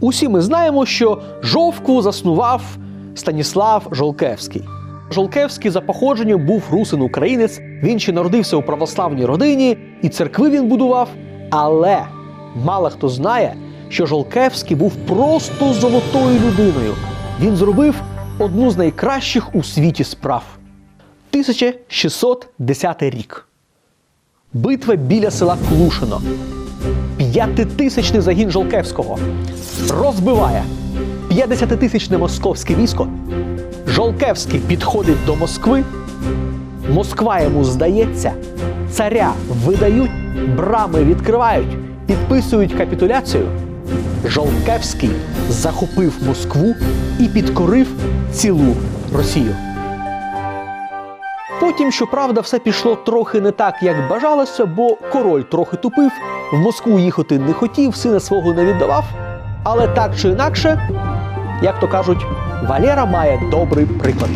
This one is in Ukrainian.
Усі ми знаємо, що жовку заснував Станіслав Жолкевський. Жолкевський за походженням був русин українець. Він ще народився у православній родині, і церкви він будував. Але мало хто знає, що Жолкевський був просто золотою людиною. Він зробив одну з найкращих у світі справ. 1610 рік. Битва біля села Клушино. П'ятитисячний загін Жолкевського розбиває 50-тисячне московське військо. Жолкевський підходить до Москви. Москва йому здається, царя видають, брами відкривають, підписують капітуляцію. Жолкевський захопив Москву і підкорив цілу Росію. Потім, щоправда, все пішло трохи не так, як бажалося, бо король трохи тупив, в Москву їхати не хотів, сина свого не віддавав. Але так чи інакше, як то кажуть, Валера має добрий приклад.